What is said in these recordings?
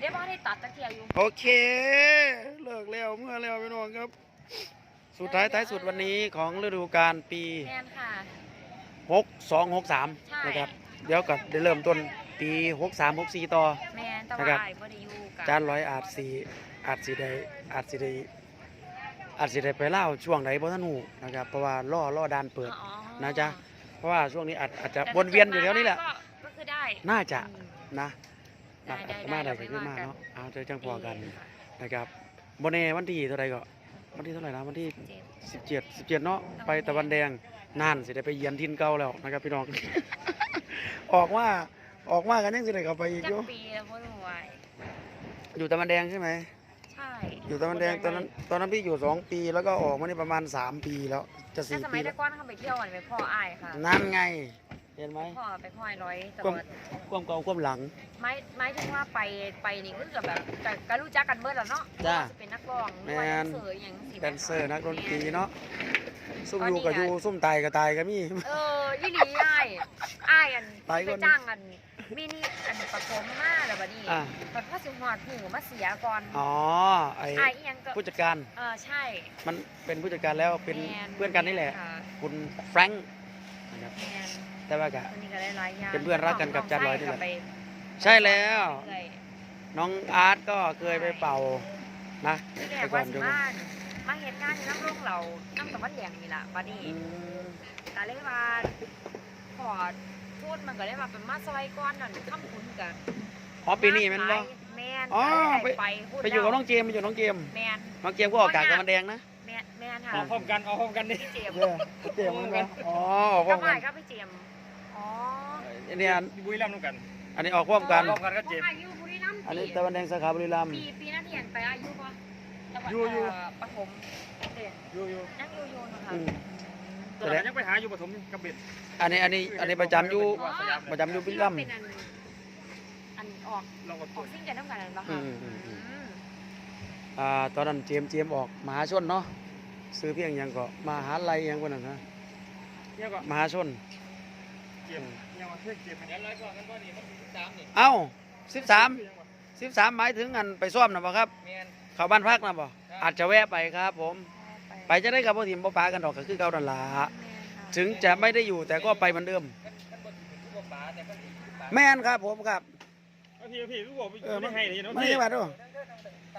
ได้บ่ได้ตัดตะเกียบอยู่โอเค เลิกแล้วเมื่อแล้วพี่น้องครับ สุดท้ายท้ายสุดวันนี้ของฤดูกาลปีแมนค่ะ6 2 6ใช่3นะครับ เดี๋ยวก็ได้เริ่มต้นปี6 3 6 4ต่อ แมนแต่นะครัว่าบอ้ายบ่ได้อยู่กับจานร้อยอาจสีอาจสีได้อาจสีได้อาจสีได้ไปเล่าช่วงไหนบ่ทันหูนะครับ เพราะว่าล่อล่อดานเปิด อ๋อนะจ๊ะ เพราะว่าช่วงนี้อาจอาจจะวนเวียนอยู่แถวนี้แหละ ก็ก็คือได้น่าจะอืมนะ ได้ได้มาได้ได้ก็ขึ้นมาได้เนาะเอาเจอจังพอกันดีค่ะนะครับบนเนวันที่เท่าไหรก็วันที่เท่าไหร่นะวันที่เจ็บ17 17 เนาะไปตะวันแดงนานสิได้ไปเยือนทินเก่าแล้วนะครับพี่น้อง ออกว่าออกมากันยังสิได้เข้าไปอีกจัอกยู่ปีแล้วบ่รู้ไว้อยู่ตะวันแดงใช่ไหมใช่อยู่ตะวันแดงตอนนั้นตอนนั้นพี่อยู่สองปีแล้วก็ออกมานี่ประมาณสามปีแล้วจะแต่สี่สมัปียแต่แล้วก่อนเขาไปเที่ยวกันไปพ่ออ้ายค่ะนั่นไง เห็นไหมพ่อไปพ่อยร้อยแต่ความว่าความเก่าความหลังไม้ไม้ถึงว่าไปไปนี่ก็คือแบบก็ก็รู้จักกันเบิดแล้วเนาะจ้ะว่าจะเป็นนักร้องหรือว่าแม่แดนนเซอร์อย่างสิแดนเซอร์นักดนตรีเนาะซุ่มตอนอนี้ยู่กับอยู่อะซุ่มตายกับตายก็มีเออยี่หลีอ้ายอ้ายอันไปก่ไปอนจ้างอันมินิอันปฐมมาแล้วบัดนี้อะแบบพ่อสิหอดหูมาเสียก่อนอ๋อไออ้ายอีหยังก็ผู้จัดการเออใช่ มันเป็นผู้จัดการแล้วเป็นแม่เพื่อนกันนี่แหละค่คุณแฟรงค์นะครับ แม่นแต่ว่ากะอันนี้ก็ได้หลายอย่างเป็นเพื่อนรักกันกับจานร้อยนี่แหละไปใช่แล้วเลยน้องอาร์ตก็เคยไปเป่านะที่แรแต่กก่อว่านสิดูมามาเฮ็ดงานอยู่น้ำโรงเราน้ำตะวันแดงนี่ล่ะบัดนี้อืมก็เลยว่าขอพูดมันก็เลยว่าเป็นมาซอยก้อนนั่นค้ำคุณกันอ๋อปีนี้แมันบ่ แม่นอ๋อก็เลยไปไปพูดไปอยู่กับแล้วน้องเจมส์ไปอยู่กับน้องเจมส์แม่นน้องเจมส์ก็ออกจากตะวันแดงนะ แม่นแม่นค่ะเอาพร้อมกันเอาพร้อมกันดิพี่เจมส์เออเจมส์มันบ่อ๋อออกพร้ก็อมไม่กันครับพี่เจมส์ อ๋ออันนี้อันบุรีรัมย์นู่นกันอันนี้ออกพร้อมกันพร้อมกันก็เจ็บ อายุบุรีรัมย์อันนี้ปีตะวันแดงสาขาบุรีรัมย์ปีปีนั้นที่เห็นไปอายุปะจังหวัดอยู่อยู่ เปฐมเด็กอยู่อยู่นั่งอยู่อยู่นะคะอืมตอนนั้นยังไปหาอยู่ปฐมกับเบ็ดอันนี้อันนี้อันนี้ประจำอยู่อ๋อประจำอยู่ บุรีรัมย์เป็นอันอันออกเราก็ออกซิ่งกันน้ำกันนั่นปะอืคะมอืมอืม อืมอ่าตอนนั้นเจมส์เจมส์ออกมหาชนเนาะซื้อเพียงหยังก็มหาลัยหยังกว่านั้นนะเนี่ยก็มหาชนเจ็บเนี่ยว่าเพื่อเจ็บงั้นร้อยกว่ากันว่านี่มันสามนี่เอ้าสิบสามสิบสามหมายถึงอันไปซ่อมนะบ่ครับ แมนเข้าบ้านพักนะบ่ครับ อาจจะแวะไปครับ ผม ไปจะได้กับพ่อทีมพ่อปากันดอกก็คือเก่านั่นล่ะถึงจะไม่ได้อยู่แต่ก็ไปเหมือนเดิม มันบ่ถึงทุกปลาแต่มันถึงทุกปลาแม่นครับผมครับเอาพี่เอาพี่ลูกบอกไปเออไม่ให้เลยเนาะไม่พี่ใช่บัดด้วย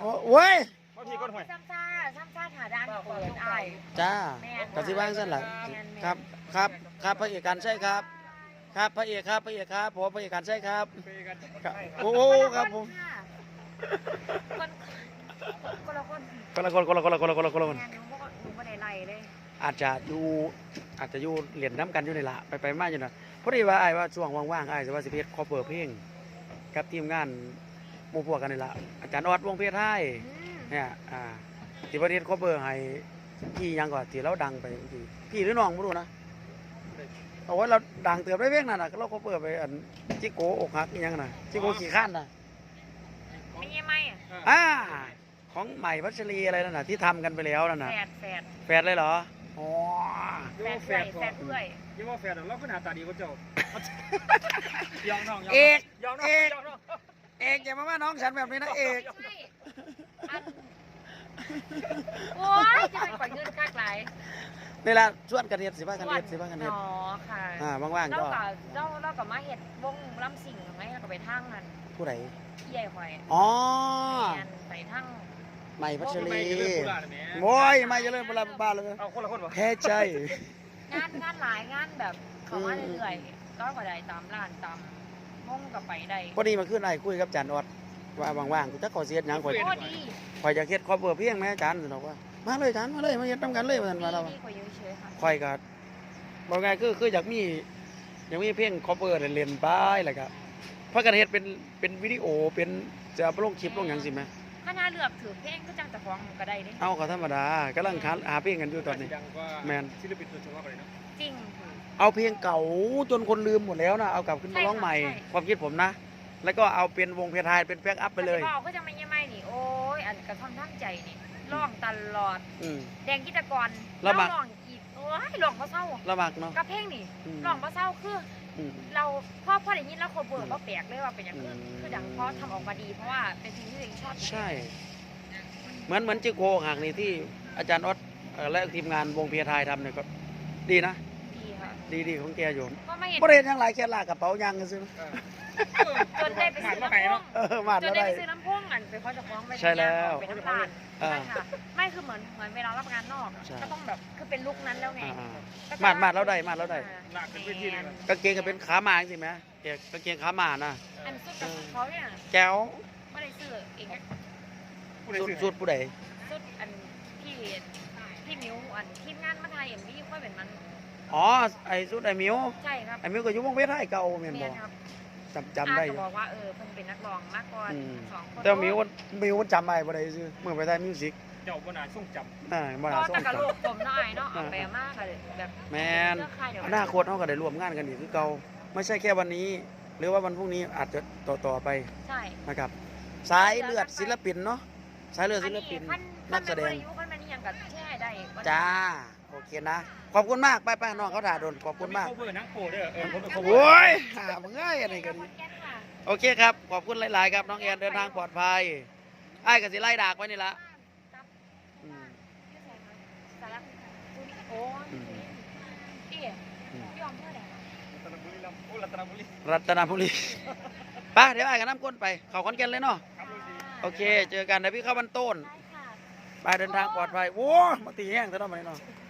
โอ้เว้ยเอาพี่ก้นหอยซ้ำซ่าซ้ำซ่าหาด้านเปิดไอ้จ้าแม่นกสิว่างสั้นล่ะแม่นแม่นครับ ครับ ครับพระเอกการใช่ครับ ครับพระเอกครับพระเอกครับผมพระเอกการใช่ครับไปกันครับใช่ครับโอ้ครับผมคนคนละคนคนละคนคนละคนละคนละคนละคนละคนงานหนูบ่หนูบ่ได้ไล่เลยอาจจะอยู่อาจจะอยู่เหรียญน้ำกันอยู่ในละไปไปมาอยู่นะพอดีว่าไอ้ายว่าช่วงว่างๆไอ้ายจะว่าสิเพชรคอเปิดเพลงกับทีมงานหมู่พวกกันนี่ละอาจารย์ออดวงเพชรไทย อืมเนี่ย อ่าที่ประเทศคอเปิดให้พี่ยังก่อนที่เราดังไปพี่พี่หรือน้องไม่รู้นะ เอาว่าเราดังเติบได้เพลงนั่นน่ะเราคอเปิดไปอันจิโกอกหักอีหยังน่ะจิโกขี่ข้านน่ะไม่ใช่ไหมอะอ่าของใหม่พัชรีอะไรนั่นน่ะที่ทำกันไปแล้วนั่นน่ะแฝดแฝดแฟนเลยเหรออ๋อแฝดเรียกเอื่อว่ายแฝดแฝดเอื่อยเรียกว่าแฝดเราขึ้นหาตาดีกว่าเจ้ายองน้องยองเอกยองน้องเอกยองน้องเอกอย่ามาว่าน้องฉันแบบนี้นะเอก ใช่อัน โอ้ยจะไปปล่อยเงินคากหลายนี่ละชวนกันเฮ็ดสิบ้ากันเฮ็ดสิบ้ากันเฮ็ดอ๋อค่ะอ่าว่างๆเราก็กับเราเรากับมาเห็ดวงลำสิ่งไหมเราก็ไปทางนั้นผู้ใดใหญ่หอยอ๋อแมนไปทางใหม่พัชรีไม่เรื่องโบราณแหมโอ้ยไม่เจะเล่นโบราณบ้าเลยเอาคนละคนวะแพ้ใจงานงานหลายงานแบบเขามาเรื่อยๆก็ก็ได้ตามร้านตามห้องกับไปได้พอดีมาขึ้นไอ้คุยกับอาจารย์ออด ว่าว่างๆกูจะขอเสียดหยังข่อยโอ้ดีข่อยจะเฮ็ดครอบครัวเพียงแม่อาจารย์สนอกว่ามาเลยอาจารย์มาเลยมาเฮ็ดนํกันเลยว่าซั่นว่าเราดีกว่าอยู่เฉยๆค่ะข่อยก็บอกไงคือคืออยากมีอยากมีเพลงคอเวอร์เล่นๆไปแล้วก็พากันเฮ็ดเป็นเป็นวิดีโอเป็นจะเอาไปลงคลิปลงหยังสิแม่คณะเลือกถือเพลงก็จังแต่ฟ้องก็ได้เด้เอาก็ธรรมดากำลังหาหาเพลงกันอยู่ตอนนี้ ดังกว่าแมน ศิลปินตัวเฉพาะกันเลยเนาะจริง เอาเพลงเก่าจนคนลืมหมดแล้วนะเอากลับขึ้นมาร้องใหม่ ใช่ค่ะใช่ ความคิดผมนะ แล้วก็เอาเป็นวงเพลงไทยเป็นแบ็กอัพไปเลยแต่บอกก็จะไม่ยังไม่นี่โอ้ยอันกระท่อนทั้งใจนี่ร้องตลอดอืมแดงกิจกรแล้วมาร้องอีกโอ้ยร้องมาเศร้าละมักเนาะกับเพลงนี่อืมร้องมาเศร้าคืออืมเราพ่อพ่อได้ยินแล้วคนเบิร์ก็แปลกเลยว่าเป็นอย่างคืออืมคือดังเพราะทำออกมาดีเพราะว่าเป็นสิ่งที่ตัวเองชอบใช่เหมือนเหมือนจิโกหากนี่ที่อาจารย์ออสเอ่อและทีมงานวงเพียร์ไทยทำเนี่ยก็ดีนะ ดีค่ะดีดีของแกอยู่ก็ไม่เห็นบ่ได้เห็นหยังหลายแค่ลากกระเป๋ายังกันซื้อ จนได้ไปซื้อน้ำพ่วงเออมาดจแล้วนได้ได้ ไปซื้อน้ำพ่วงอันไปเขาจะฟ้องไปใช่แล้วไปน้ำตาลอ่าใช่ค่ะไม่คือเหมือนเหมือนเวลารับงานนอกอะใช่ ก็ต้องแบบคือเป็นลุคนั้นแล้วไงอ่าก็จะมาดมาดแล้วได้มาดแล้วได้หนักเป็นพื้นที่เลยนะ กางเกงก็เป็นขามาจริงไหมเอกกางเกงขามานะอันสุดกับเขาเนี่ยแก้วไม่ได้ซื้อเองผู้ใดสุดซื้อสุดผู้ใดสุดอันที่ที่มิวอันทีมงานมาไทยเอ็มวีค่อยเป็นมัน อ๋อไอ้สุดไอ้มิวใช่ครับไอ้มิวก็อยู่วงเวทไทยเก่าแม่นเมีบ่ยนครับ จำจำได้ออายู่ก็บอกว่าเออเพิ่นเป็นนักร้องมากกว่าอืมสองคนแต่ว่ามิวมันมิวมันจำได้บ่ได้ซื้อเมื่อไปไทยมิวสิกเจ้าบนาช่วงจอ่าบ่ก็น่าส่งแต่กับจำลูกผมน้อยเนาะเอาไปมากเลยแบบแมนเสื้อค่ายเดียวอนาคตเขาก็ได้ร่วมงานกันอีกคือเก่าไม่ใช่แค่วันนี้ หรือว่าวันพรุ่งนี้อาจจะต่อต่อๆไปใช่นะครับ สายเลือดศิลปินเนาะสายเลือดศิลปินขั้นนักแสดงขั้นเป็นวรยุขั้นเป็นอหย่างกับแช่ได้ก็ได้จ้า โอเคนะ ขอบคุณมากไปไปน้องเขาถ่าโดนขอบำคุณมากเขาเบอร์นังโปเด้อเออผมเป็นเขาโอ้ยหามึงง่ายอะไรกันนี่แก๊สค่ะโอเคครับ ขอบคุณหลาย ๆ ครับน้องแอนเดินทางปลอดภัยไอ้ายกับสิไล่ดากไว้นี่ละครับอืมสารพัดโอ้ยอืมพี่อืมพี่ออมเพื่ออะไรคะรัตนบุรีลำโอ้รัตนบุรีรัตนบุรีไปเดี๋ยวไอ้ายกับน้ำก้นไป เขาคอนแก่นเลยเนาะ ครับลูกดีโอเค เจอกันเดี๋ยวพี่เข้าบันต้นได้ค่ะไปเดินทางปลอดภัย โว้มาตีแห้งซะหน่อยเนาะสีแห้งแค่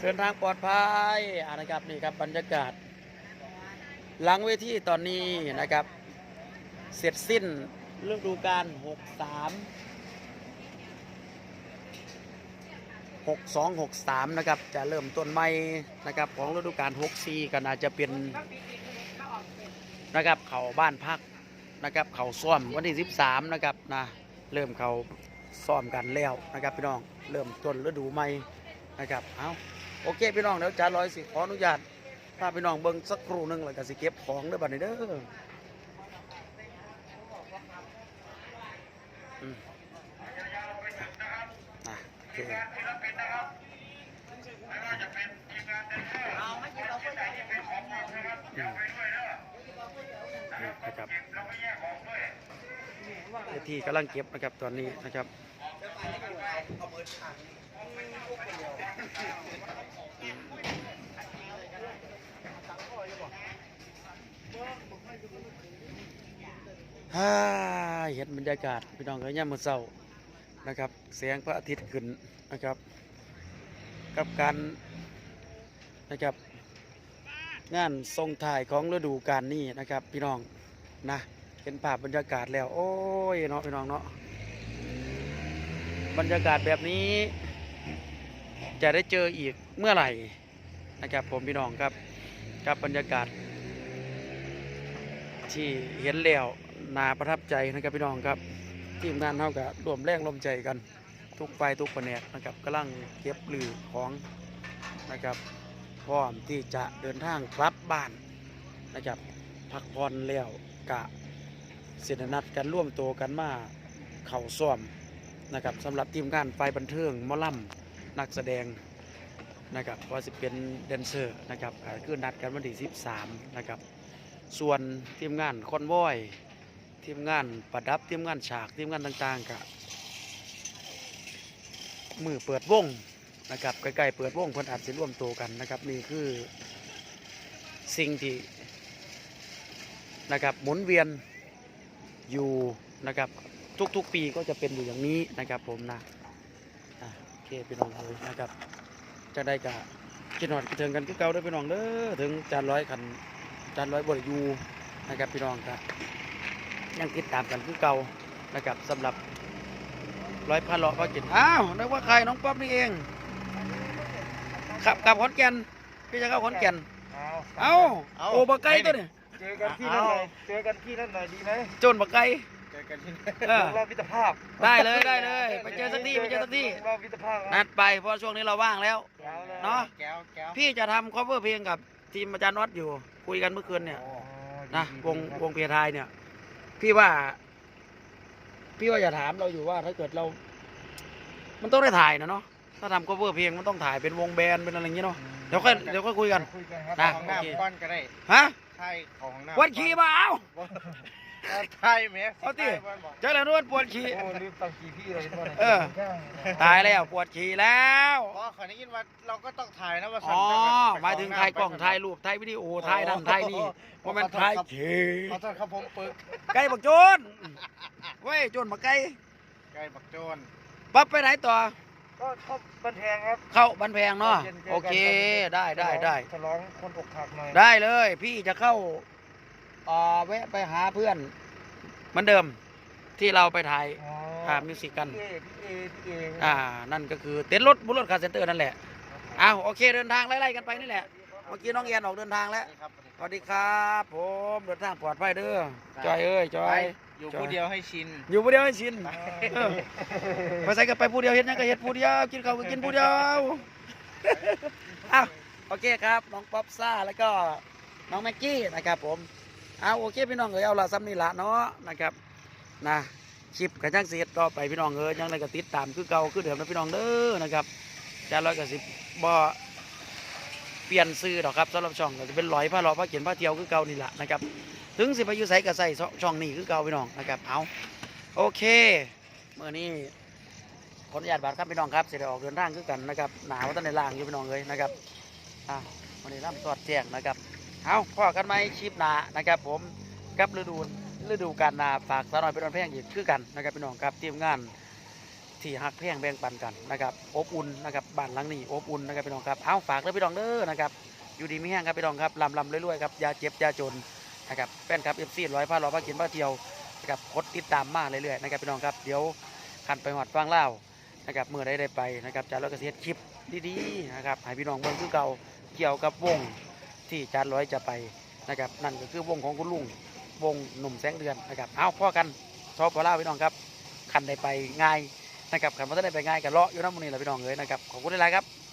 เดินทางปลอดภัยอานะครับนี่ครับบรรยากาศ หลังเวทีตอนนี้นะครับ เสร็จสิ้นฤดูกาล63 62 63 นะครับ จะเริ่มต้นใหม่นะครับของฤดูกาล64ก็น่าจะเป็นนะครับเขาบ้านพักนะครับเขาซ่อมวันที่ 13 นะครับนะเริ่มเขาซ่อมกันแล้วนะครับพี่น้องเริ่มต้นฤดูใหม่ นะครับเอาโอเคพี่น้องเดี๋ยวจานร้อยสิขออนุญาตพาพี่น้องเบิ่งสักครู่หนึงแล้วก็สิเก็บของเด้อบัดนี้เด้ออืมอะโอเคนะครับทีกำลังเก็บนะครับตอนนี้นะครับ ฮ่าเห็นบรรยากาศพี่น้องเอ้ยยามมื้อเช้านะครับแสงพระอาทิตย์ขึ้นนะครับ กับการนะครับงานทรงถ่ายของฤดูกาลนี้นะครับ พี่น้องนะเห็นภาพบรรยากาศแล้ว โอ้ยเนาะพี่น้องเนาะบรรยากาศแบบนี้ จะได้เจออีกเมื่อไหร่นะครับผมพี่น้องครับกับบรรยากาศ ที่เห็นแล้วนาประทับใจนะครับพี่น้องครับทีมงานเท่ากับรวมแรงรวมใจกัน ทุกฝ่ายทุกแผนกนะครับกำลังเก็บลือของนะครับพร้อมที่จะเดินทางกลับบ้านนะครับพักผ่อนแล้วกะเสนนัดกันร่วมตัวกันมาเข่าซ้อมนะครับสำหรับทีมงานไฟบันเทิงมอลำ นักแสดงนะครับว่าจะเป็นแดนเซอร์นะครับคือนัดกันวันที่13นะครับส่วนทีมงานคอนวอยทีมงานประดับทีมงานฉากทีมงานต่างๆกะมือเปิดวงนะครับใกล้ๆเปิดวงเพิ่นอาจจะร่วมตัวกันนะครับนี่คือสิ่งที่นะครับหมุนเวียนอยู่นะครับทุกๆปีก็จะเป็นอยู่อย่างนี้นะครับผมนะ เคพี่น้องเลยนะครับจะได้กะกินหอดกินเทิงกันคือเก่าเด้อพี่น้องเด้อถึงจานร้อยขันจานร้อยบริยูนะครับพี่น้องครับยังติดตามกันคือเก่านะครับสำหรับร้อยพันเลาะก็กินอ้าวนึกว่าใครน้องป๊อปนี่เองขับกลับขอนแก่นพี่จะเข้าขอนแก่นเอาเอ้าโอ้บะไก่ตัวนี้เจอกันที่นั่นหน่อยเจอกันที่นั่นหน่อยดีไหมโจนบะไก่เจอ กันที่เออ รอบมิตรภาพได้เลยได้เลย ไปเจอสักที่ไปเจอสักที่รอบมิตรภาพนัดไปเพราะช่วงนี้เราว่างแล้ว แก้วเลยเนาะ แก้วแก้วพี่จะทำ cover เพลงกับทีมอาจารย์วัดอยู่ คุยกันเมื่อคืนเนี่ยอ๋อดีนะดีวงดีครับวงเพียทายเนี่ย พี่ว่า พี่ว่าอย่าถามเราอยู่ว่าถ้าเกิดเรา มันต้องได้ถ่ายนะเนาะถ้าทำ cover เพลงมันต้องถ่ายเป็นวงแบนด์เป็นอะไรอย่างเงี้ยเนาะอืมเดี๋ยวค่อยเดี๋ยวค่อยคุยกัน คุยกันครับนะของหน้าโอเค ก้อนก็ได้ฮะไทยของหน้าวันขี่มาเอา ไทยไหมเอาติไทยบ้านบอกเจ้าแล้วนวดปวดขี่โอ้ลืมตังกี่พี่เลยด้วยเออตายแล้วปวดขี่แล้วเพราะขอได้ยินว่าเราก็ต้องถ่ายนะว่าอ๋อหมายถึงถ่ายกล้องถ่ายรูปถ่ายวิดีโอถ่ายนั่นถ่ายนี่ว่ามันถ่ายขี่ขอโทษครับผมปึกไก่บักโจนเว้ยโจนบักไก่ไก่บักโจนปั๊บไปไหนต่อก็ชอบบันแทงครับ เข้าบันแพงเนาะโอเคได้ได้ได้ฉลองคนอกหักหน่อยได้เลย พี่จะเข้าเอ่อแวะไปหาเพื่อนเหมือนเดิมที่เราไปถ่ายอ๋ออ่ามิวสิกกัน พี่เอพี่เอพี่เออ่า นั่นก็คือเต็นท์รถบุรถคาร์เซ็นเตอร์นั่นแหละอ้าวโอเคเดินทางไล่ๆกันไปนี่แหละ เมื่อกี้น้องเอียนออกเดินทางแล้ว นี่ครับสวัสดีครับ ผมเดินทางปลอดภัยเด้อจอยเอ้ยจอไปย อยู่จอย ผู้เดียวให้ชิน อยู่ผู้เดียวให้ชินเออไปใส่กันไปผู้เดียวเฮ็ดหยังก็เฮ็ดผู้เดียวกินข้าวก็กินผู้เดียวอ้าวโอเคครับน้องป๊อปซ่าแล้วก็น้องแม็กกี้นะครับผม เอาโอเคพี่น้องเอ๋ยเอาละซ้ำนี่ละเนาะนะครับนะคลิปกันจังเสียต่อไปพี่น้องเอ๋ยยังไงก็ติดตามคือเก่าคือเดิมนะพี่น้องเด้อนะครับจานร้อยกับสิบบ่เปลี่ยนซื้อดอกครับสำหรับช่องก็จะเป็นร้อยผ้าเลาะผ้าเขียนผ้าเที่ยวคือเก่านี่แหละนะครับถึงสิไปอยู่ไสก็ใส่ช่องนี้คือเก่าพี่น้องนะครับเอาโอเคเมื่อนี้ขออนุญาตบาดครับพี่น้องครับเสได็จออกเดินทางคือกันนะครับหนาวตั้งในล่างอยู่พี่น้องเลยนะครับอะวันนี้ร่ำสอดแจ้งนะครับ เอาพ่อกันไหมชิปหนานะครับ ผมกับฤดูฤดูการนาฝากสาวน้อยเป็นวันแพงอีกคือกันนะครับพี่น้องครับทีมงานที่หักแพงแบ่งปันกันนะครับอบอุ่นนะครับบ้านหลังนี้อบอุ่นนะครับพี่น้องครับเอาฝากเลยพี่น้องเด้อนะครับอยู่ดีไม่แห้งครับพี่น้องครับลำลำเรวยๆครับยาเจ็บยาจนนะครับแฟนครับเอฟซีร้อยผ้าร้อยผ้ากินผ้าเที่ยวนะครับกดติดตามมาเรื่อยๆนะครับพี่น้องครับเดี๋ยวขันไปหอดฟังเล่านะครับเมื่อได้ได้ไปนะครับจานร้อยกระเสียคลิปดีๆนะครับให้พี่น้องเบิ่งคือเก่าเกี่ยวกับวง ที่จานร้อยจะไปนะครับ นั่นก็คือวงของคุณลุงวงหนุ่มแสงเดือนนะครับเอาพ่อกันชอบพอล่าพี่น้องครับขันได้ไปง่ายนะครับขันพอได้ไปง่ายกับเลาะอยู่น้ำมันนี่แหละพี่น้องเลยนะครับขอบคุณหลายๆครับ